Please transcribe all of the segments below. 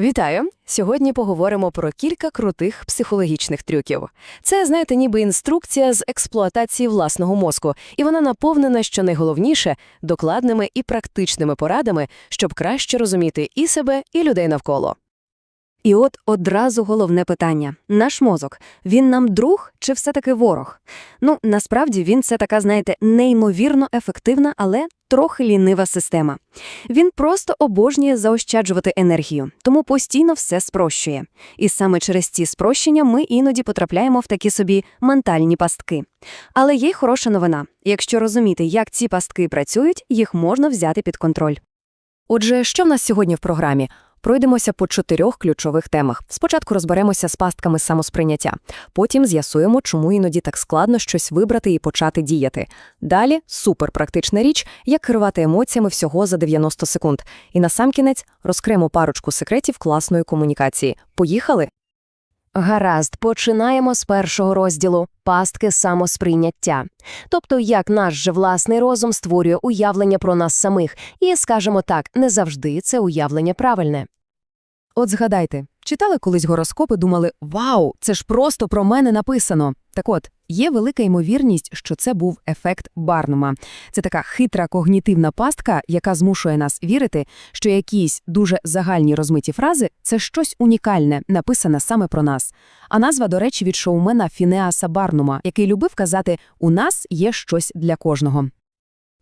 Вітаю! Сьогодні поговоримо про кілька крутих психологічних трюків. Це, знаєте, ніби інструкція з експлуатації власного мозку, і вона наповнена, що найголовніше, докладними і практичними порадами, щоб краще розуміти і себе, і людей навколо. І от одразу головне питання: наш мозок він нам друг чи все-таки ворог? Ну, насправді він це така, знаєте, неймовірно ефективна, але трохи лінива система. Він просто обожнює заощаджувати енергію, тому постійно все спрощує. І саме через ці спрощення ми іноді потрапляємо в такі собі ментальні пастки. Але є й хороша новина: якщо розуміти, як ці пастки працюють, їх можна взяти під контроль. Отже, що в нас сьогодні в програмі? Пройдемося по чотирьох ключових темах. Спочатку розберемося з пастками самосприйняття, потім з'ясуємо, чому іноді так складно щось вибрати і почати діяти. Далі суперпрактична річ, як керувати емоціями всього за 90 секунд. І насамкінець розкриємо парочку секретів класної комунікації. Поїхали? Гаразд, починаємо з першого розділу пастки самосприйняття. Тобто, як наш же власний розум створює уявлення про нас самих, і, скажімо так, не завжди це уявлення правильне. От згадайте, читали колись гороскопи, думали «Вау, це ж просто про мене написано». Так от, є велика ймовірність, що це був ефект Барнума. Це така хитра когнітивна пастка, яка змушує нас вірити, що якісь дуже загальні розмиті фрази – це щось унікальне, написане саме про нас. А назва, до речі, від шоумена Фінеаса Барнума, який любив казати «У нас є щось для кожного».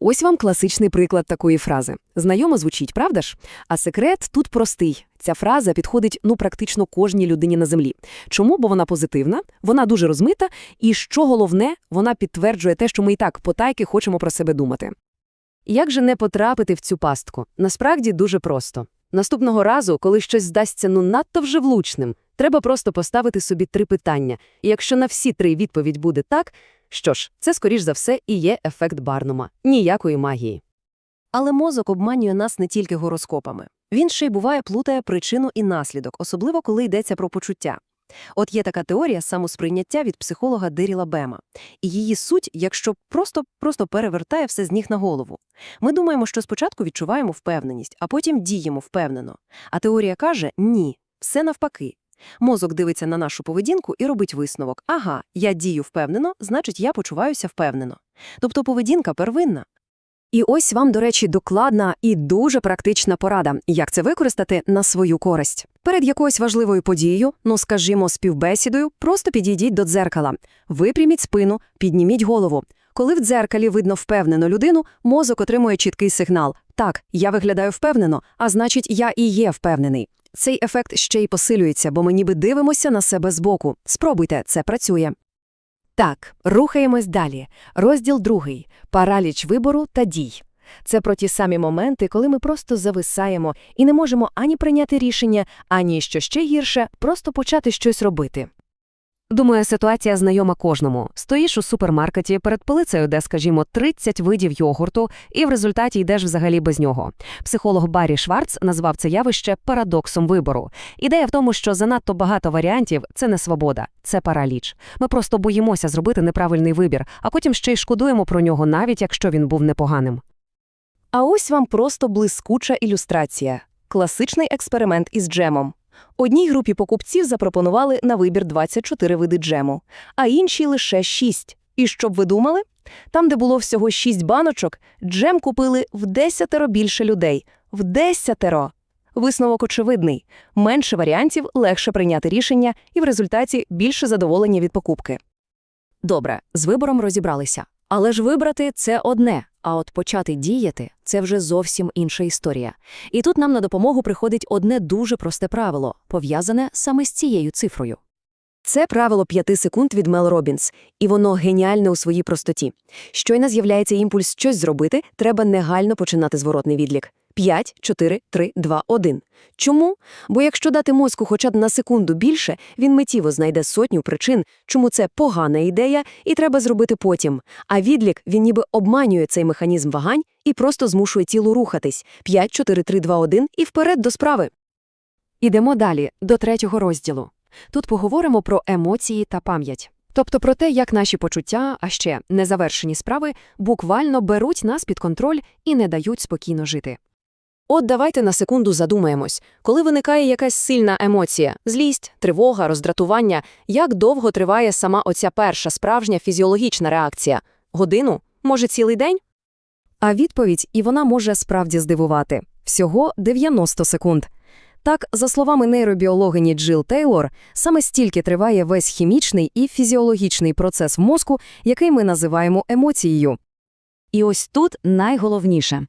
Ось вам класичний приклад такої фрази. Знайомо звучить, правда ж? А секрет тут простий. Ця фраза підходить ну практично кожній людині на землі. Чому? Бо вона позитивна, вона дуже розмита, і що головне, вона підтверджує те, що ми і так потайки хочемо про себе думати. Як же не потрапити в цю пастку? Насправді дуже просто. Наступного разу, коли щось здасться ну надто вже влучним, треба просто поставити собі три питання. І якщо на всі три відповідь буде так, що ж, це, скоріш за все, і є ефект Барнума. Ніякої магії. Але мозок обманює нас не тільки гороскопами. Він ще й буває плутає причину і наслідок, особливо коли йдеться про почуття. От є така теорія самосприйняття від психолога Диріла Бема. І її суть, якщо просто просто перевертає все з ніг на голову. Ми думаємо, що спочатку відчуваємо впевненість, а потім діємо впевнено. А теорія каже ні, все навпаки. Мозок дивиться на нашу поведінку і робить висновок: ага, я дію впевнено, значить, я почуваюся впевнено. Тобто поведінка первинна. І ось вам, до речі, докладна і дуже практична порада, як це використати на свою користь. Перед якоюсь важливою подією, ну скажімо, співбесідою, просто підійдіть до дзеркала, випряміть спину, підніміть голову. Коли в дзеркалі видно впевнену людину, мозок отримує чіткий сигнал: так, я виглядаю впевнено, а значить, я і є впевнений. Цей ефект ще й посилюється, бо ми ніби дивимося на себе збоку. Спробуйте, це працює. Так, рухаємось далі. Розділ другий параліч вибору та дій. Це про ті самі моменти, коли ми просто зависаємо і не можемо ані прийняти рішення, ані що ще гірше, просто почати щось робити. Думаю, ситуація знайома кожному. Стоїш у супермаркеті перед полицею, де, скажімо, 30 видів йогурту, і в результаті йдеш взагалі без нього. Психолог Баррі Шварц назвав це явище парадоксом вибору. Ідея в тому, що занадто багато варіантів це не свобода, це параліч. Ми просто боїмося зробити неправильний вибір, а потім ще й шкодуємо про нього, навіть якщо він був непоганим. А ось вам просто блискуча ілюстрація класичний експеримент із джемом. Одній групі покупців запропонували на вибір 24 види джему, а іншій лише 6. І що б ви думали? Там, де було всього 6 баночок, джем купили в десятеро більше людей. В десятеро! Висновок очевидний. Менше варіантів, легше прийняти рішення і в результаті більше задоволення від покупки. Добре, з вибором розібралися. Але ж вибрати – це одне, а от почати діяти – це вже зовсім інша історія. І тут нам на допомогу приходить одне дуже просте правило, пов'язане саме з цією цифрою. Це правило п'яти секунд від Мел Робінс, і воно геніальне у своїй простоті. Щойно з'являється імпульс щось зробити, треба негайно починати зворотний відлік. 5, 4, 3, 2, 1. Чому? Бо якщо дати мозку хоча б на секунду більше, він миттєво знайде сотню причин, чому це погана ідея і треба зробити потім. А відлік, він ніби обманює цей механізм вагань і просто змушує тіло рухатись. 5, 4, 3, 2, 1 і вперед до справи. Ідемо далі, до третього розділу. Тут поговоримо про емоції та пам'ять. Тобто про те, як наші почуття, а ще незавершені справи, буквально беруть нас під контроль і не дають спокійно жити. От давайте на секунду задумаємось. Коли виникає якась сильна емоція – злість, тривога, роздратування – як довго триває сама оця перша справжня фізіологічна реакція? Годину? Може, цілий день? А відповідь і вона може справді здивувати. Всього 90 секунд. Так, за словами нейробіологині Джил Тейлор, саме стільки триває весь хімічний і фізіологічний процес в мозку, який ми називаємо емоцією. І ось тут найголовніше.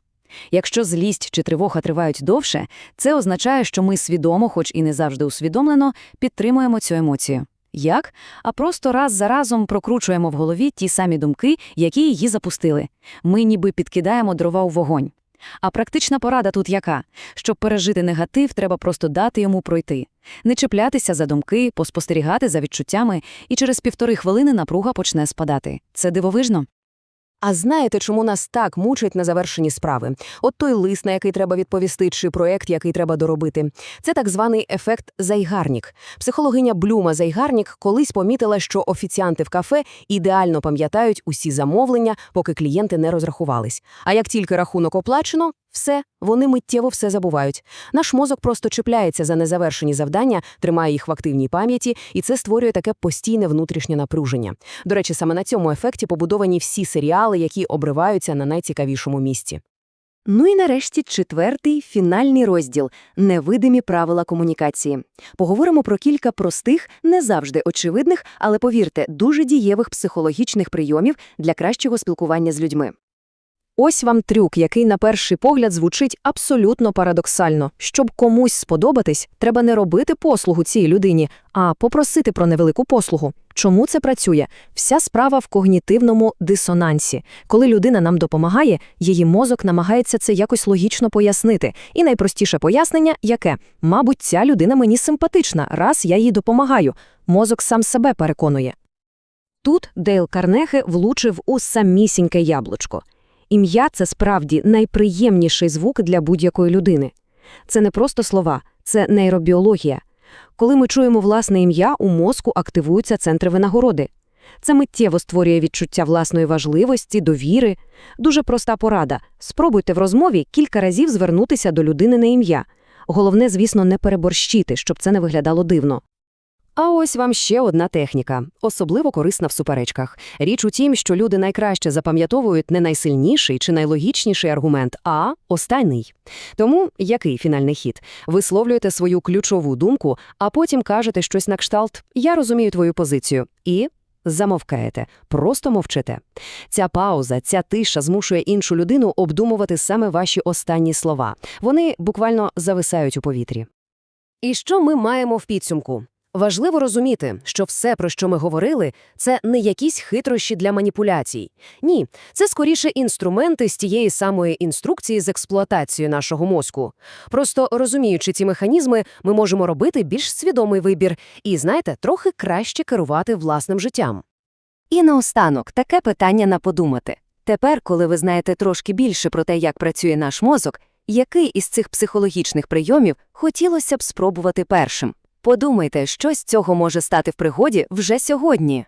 Якщо злість чи тривога тривають довше, це означає, що ми свідомо, хоч і не завжди усвідомлено, підтримуємо цю емоцію. Як? А просто раз за разом прокручуємо в голові ті самі думки, які її запустили. Ми ніби підкидаємо дрова у вогонь. А практична порада тут яка? Щоб пережити негатив, треба просто дати йому пройти. Не чіплятися за думки, поспостерігати за відчуттями, і через півтори хвилини напруга почне спадати. Це дивовижно? А знаєте, чому нас так мучать на завершені справи? От той лист, на який треба відповісти, чи проєкт, який треба доробити. Це так званий ефект Зайгарнік. Психологиня Блюма Зайгарнік колись помітила, що офіціанти в кафе ідеально пам'ятають усі замовлення, поки клієнти не розрахувались. А як тільки рахунок оплачено, все, вони миттєво все забувають. Наш мозок просто чіпляється за незавершені завдання, тримає їх в активній пам'яті, і це створює таке постійне внутрішнє напруження. До речі, саме на цьому ефекті побудовані всі серіали, які обриваються на найцікавішому місці. Ну і нарешті четвертий фінальний розділ невидимі правила комунікації. Поговоримо про кілька простих, не завжди очевидних, але повірте, дуже дієвих психологічних прийомів для кращого спілкування з людьми. Ось вам трюк, який на перший погляд звучить абсолютно парадоксально. Щоб комусь сподобатись, треба не робити послугу цій людині, а попросити про невелику послугу. Чому це працює? Вся справа в когнітивному дисонансі. Коли людина нам допомагає, її мозок намагається це якось логічно пояснити. І найпростіше пояснення яке? Мабуть, ця людина мені симпатична, раз я їй допомагаю. Мозок сам себе переконує. Тут Дейл Карнехе влучив у самісіньке яблучко. Ім'я це справді найприємніший звук для будь-якої людини. Це не просто слова, це нейробіологія. Коли ми чуємо власне ім'я, у мозку активуються центри винагороди. Це миттєво створює відчуття власної важливості, довіри. Дуже проста порада. Спробуйте в розмові кілька разів звернутися до людини на ім'я. Головне, звісно, не переборщити, щоб це не виглядало дивно. А ось вам ще одна техніка, особливо корисна в суперечках. Річ у тім, що люди найкраще запам'ятовують не найсильніший чи найлогічніший аргумент, а останній. Тому який фінальний хід? Висловлюєте свою ключову думку, а потім кажете щось на кшталт «Я розумію твою позицію» і замовкаєте, просто мовчите. Ця пауза, ця тиша змушує іншу людину обдумувати саме ваші останні слова. Вони буквально зависають у повітрі. І що ми маємо в підсумку? Важливо розуміти, що все, про що ми говорили, це не якісь хитрощі для маніпуляцій. Ні, це скоріше інструменти з тієї самої інструкції з експлуатацією нашого мозку. Просто розуміючи ці механізми, ми можемо робити більш свідомий вибір і, знаєте, трохи краще керувати власним життям. І наостанок таке питання на подумати. Тепер, коли ви знаєте трошки більше про те, як працює наш мозок, який із цих психологічних прийомів хотілося б спробувати першим? Подумайте, що з цього може стати в пригоді вже сьогодні.